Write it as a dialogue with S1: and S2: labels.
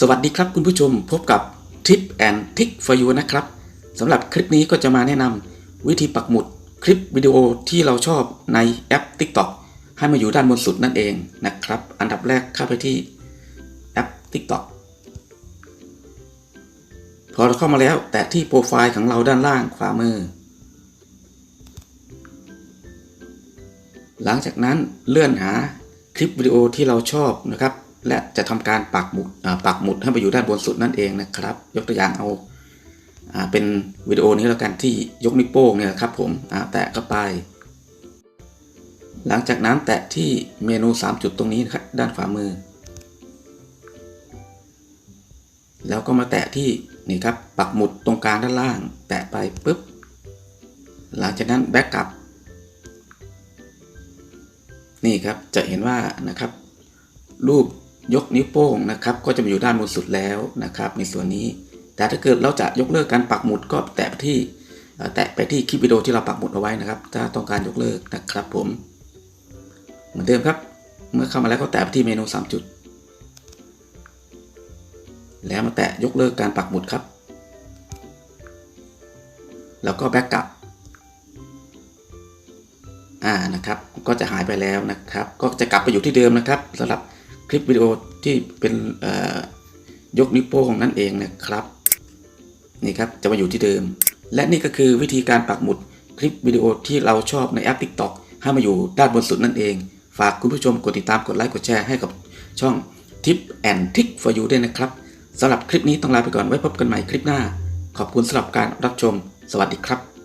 S1: สวัสดีครับคุณผู้ชมพบกับ Tip and Tick for you นะครับสำหรับคลิปนี้ก็จะมาแนะนำวิธีปักหมุดคลิปวิดีโอที่เราชอบในแอป TikTok ให้มาอยู่ด้านบนสุดนั่นเองนะครับ อันดับแรกเข้าไปที่แอป TikTok พอเราเข้ามาแล้วแตะที่โปรไฟล์ของเราด้านล่างขวามือ หลังจากนั้นเลื่อนหา คลิปวิดีโอที่เราชอบนะครับ และจะทำการปักหมุดปักหมุดให้ไปอยู่ด้านบนสุดนั่นเองนะครับ ยกตัวอย่างเอาเป็นวิดีโอนี้แล้วกันที่ยกนิ้วโป้งเนี่ยครับผมแตะเข้าไป หลังจากนั้นแตะที่เมนู 3 จุดตรงนี้นะครับด้านขวามือ แล้วก็มาแตะที่นี่ครับปักหมุดตรงกลางด้านล่าง แตะไปปุ๊บ หลังจากนั้นแบ็กกลับ นี่ครับจะเห็นว่านะครับ รูปยกนิ้วโป้งนะครับ ก็จะมาอยู่ด้านบนสุดแล้วนะครับ ในส่วนนี้ แต่ถ้าเกิดเราจะยกเลิกการปักหมุดก็แตะที่แตะไปที่คลิปวิดีโอที่เราปักหมุดเอาไว้นะครับ ถ้าต้องการยกเลิกนะครับผม เหมือนเดิมครับ เมื่อเข้ามาแล้วก็แตะไปที่เมนู 3 จุด แล้วมาแตะยกเลิกการปักหมุดครับ แล้วก็แบ็กกลับ อ่านะครับก็จะหายไปแล้วนะครับ ก็จะกลับไปอยู่ที่เดิมนะครับสำหรับคลิปวิดีโอที่เป็นยกนิ้วโป้งนั่นเองนะครับนี่ครับจะมาอยู่ที่เดิม และนี่ก็คือวิธีการปักหมุดคลิปวิดีโอที่เราชอบในแอป TikTok ให้มาอยู่ด้านบนสุดนั่นเอง ฝากคุณผู้ชมกดติดตามกดไลค์กดแชร์ให้กับช่อง Tip and Trick for you ด้วยนะครับสำหรับคลิปนี้ต้องลาไปก่อนไว้พบกันใหม่คลิปหน้า ขอบคุณสำหรับการรับชม สวัสดีครับ